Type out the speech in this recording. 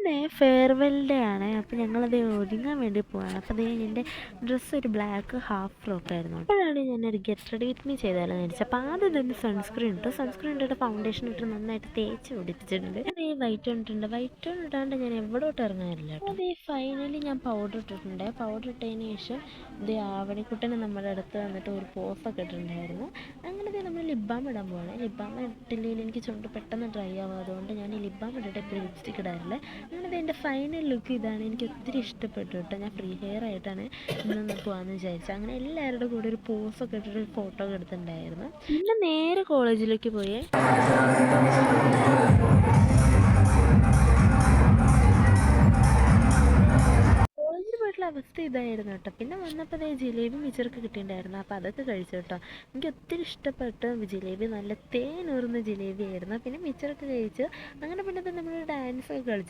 ഇന്ന് farewell day ആണ്. അപ്പോൾ ഞങ്ങളത് ഒരുങ്ങാൻ വേണ്ടി പോവാണ്. അപ്പോൾ അതേ എന്റെ ഡ്രസ്സ് ഒരു ബ്ലാക്ക് ഹാഫ് ഫ്രോക്ക് ആയിരുന്നു. അപ്പോഴാണ് ഞാനൊരു ഗെറ്റ് റെഡി വിത്ത് മീ ചെയ്താലും മേടിച്ചത് അപ്പോൾ ആദ്യം തന്നെ സൺസ്ക്രീൻ ഇട്ടു. സൺസ്ക്രീൻ ഇട്ടിട്ട് ഫൗണ്ടേഷൻ ഇട്ട് നന്നായിട്ട് തേച്ച് പിടിപ്പിച്ചിട്ടുണ്ട്. അതേ വൈറ്റ് ഇട്ടിട്ടുണ്ട്. വൈറ്റ് ഇടാണ്ട് ഞാൻ എവിടോട്ട് ഇറങ്ങാറില്ല കേട്ടോ. അതേ ഫൈനലി ഞാൻ പൗഡർ ഇട്ടിട്ടുണ്ട്. പൗഡർ ഇട്ടതിന് ശേഷം ഇത് ആവണിക്കുട്ടനെ നമ്മുടെ അടുത്ത് വന്നിട്ട് ഒരു പോസൊക്കെ ഇട്ടിട്ടുണ്ടായിരുന്നു. അങ്ങനെ നമ്മൾ ലിബാം ഇടാൻ പോവാണ്. ലിബാം ഇട്ടില്ലെങ്കിൽ എനിക്ക് ചുണ്ട് പെട്ടെന്ന് ഡ്രൈ ആവും അതുകൊണ്ട് ഞാൻ ലിബാം ഇട്ടിട്ട് എപ്പോഴും ലിപ്സ്റ്റിക് ഇടാറില്ല. അങ്ങനെ എന്റെ ഫൈനൽ ലുക്ക് ഇതാണ്. എനിക്ക് ഒത്തിരി ഇഷ്ടപ്പെട്ടു കേട്ടോ. ഞാൻ ഫ്രീ ഹെയർ ആയിട്ടാണ് ഇന്നൊന്ന് പോകാമെന്ന് വിചാരിച്ചത്. അങ്ങനെ എല്ലാവരുടെ കൂടെ ഒരു പോസൊക്കെ ഇട്ടിട്ട് ഒരു ഫോട്ടോ ഒക്കെ എടുത്തിട്ടുണ്ടായിരുന്നു. പിന്നെ നേരെ കോളേജിലേക്ക് പോയി. അവസ്ഥ ഇതായിരുന്നു കേട്ടോ. പിന്നെ വന്നപ്പോൾ ദേ ജിലേബി മിച്ചറൊക്കെ കിട്ടിയിട്ടുണ്ടായിരുന്നു. അപ്പോൾ അതൊക്കെ കഴിച്ചു കേട്ടോ. എനിക്ക് ഒത്തിരി ഇഷ്ടപ്പെട്ട. ജിലേബി നല്ല തേനൂറുന്ന ജിലേബി ആയിരുന്നു പിന്നെ മിച്ചറൊക്കെ കഴിച്ചു. അങ്ങനെ പിന്നെ നമ്മൾ ഡാൻസ് ഒക്കെ കളിച്ചു